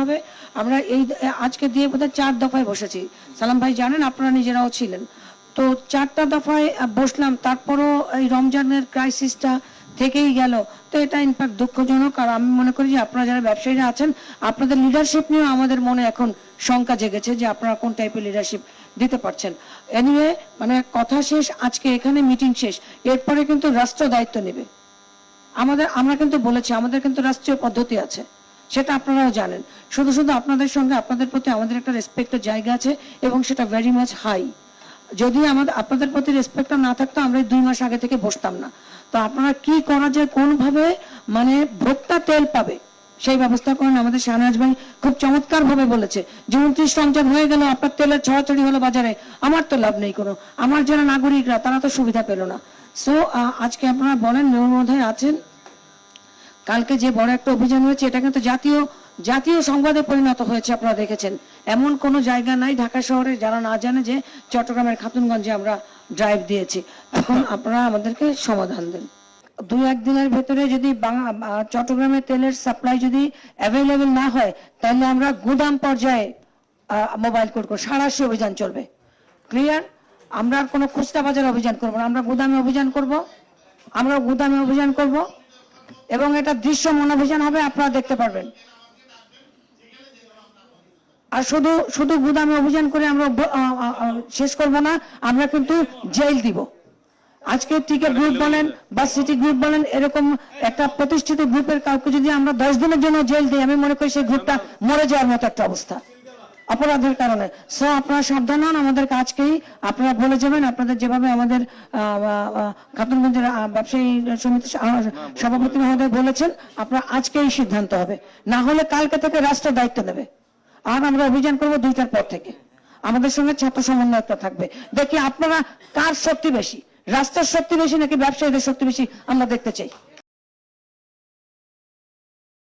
হবে। আমরা এই, আজকে দিয়ে বোধহয় চার দফায় বসেছি। সালাম ভাই, জানেন আপনারা নিজেরাও ছিলেন। তো চারটা দফায় বসলাম, তারপরও এই রমজানের ক্রাইসিসটা থেকেই গেল। তো এটা ইনফ্যাক্ট দুঃখজনক, আর আমি মনে করি যে আপনারা যারা ব্যবসায়ীরা আছেন, আপনাদের লিডারশিপ নিয়েও আমাদের মনে এখন শঙ্কা জেগেছে যে আপনারা কোন টাইপের লিডারশিপ দিতে পারছেন। এনিওয়ে মানে কথা শেষ, আজকে এখানে মিটিং শেষ। এরপরে কিন্তু রাষ্ট্র দায়িত্ব নেবে। আমাদের, আমরা কিন্তু বলেছি, আমাদের কিন্তু রাষ্ট্রীয় পদ্ধতি আছে। সেটা আপনারাও জানেন। শুধু শুধু আপনাদের সঙ্গে আপনাদের প্রতি আমাদের একটা রেসপেক্টের জায়গা আছে এবং সেটা ভেরি মাচ হাই যদি আমাদের আপনাদের প্রতি রেসপেক্টটা না থাকতো, আমরা দুই মাস আগে থেকে বসতাম না। তো আপনারা কি করা যায়, কোনভাবে মানে ভোক্তা তেল পাবে, সেই ব্যবস্থা করেন আমাদের শাহনাজ ভাই খুব চমৎকার ভাবে বলেছে। যে উনত্রিশ রমজান হয়ে গেল, আপনার তেলের ছড়াছড়ি হলো বাজারে, আমার তো লাভ নেই কোনো। আমার যারা নাগরিকরা, তারা তো সুবিধা পেল না। সো আজকে আপনারা বলেন মেয়র আছেন কালকে যে বড় একটা অভিযান হয়েছে এটা কিন্তু জাতীয় জাতীয় সংবাদে পরিণত হয়েছে আপনারা দেখেছেন। এমন কোনো জায়গা নাই ঢাকা শহরে যারা না জানে যে চট্টগ্রামের খাতুনগঞ্জে আমরা ড্রাইভ দিয়েছি। এখন আপনারা আমাদেরকে সমাধান দেন। দুই একদিনের ভেতরে যদি চট্টগ্রামে তেলের সাপ্লাই যদি অ্যাভেলেবেল না হয় তাহলে আমরা গুদাম পর্যায়ে মোবাইল কোড করব। সারাশি অভিযান চলবে। ক্লিয়ার আমরা আর কোনো খুচরা বাজার অভিযান করব না। আমরা গুদামে অভিযান করব। আমরা গুদামে অভিযান করব। এবং এটা দৃশ্যমান অভিযান হবে, আপনারা দেখতে পারবেন। আর শুধু শুধু গুদামে অভিযান করে আমরা শেষ করব না, আমরা কিন্তু জেল দিব। আজকে টিকেট গ্রুপ বলেন বা সিটি গ্রুপ বলেন, এরকম একটা প্রতিষ্ঠিত গ্রুপের কাউকে যদি আমরা দশ দিনের জন্য জেল দিই, আমি মনে করি সেই গ্রুপটা মরে যাওয়ার মতো একটা অবস্থা। অপরাধের কারণে। সো আপনারা সাবধান হন, আমাদের আজকেই আপনারা বলে যাবেন, আপনাদের যেভাবে আমাদের খাতুনগঞ্জের ব্যবসায়ী সমিতি সভাপতি মহোদয় বলেছেন, আপনারা আজকেই সিদ্ধান্ত হবে। না হলে কালকে থেকে রাষ্ট্র দায়িত্ব নেবে। আর আমরা অভিযান করব দুইটার পর থেকে। আমাদের সঙ্গে ছাত্র সমন্বয়কটা থাকবে। দেখি আপনারা কার শক্তি বেশি? রাষ্ট্রের শক্তি বেশি নাকি ব্যবসায়ীদের শক্তি বেশি? আমরা দেখতে চাই।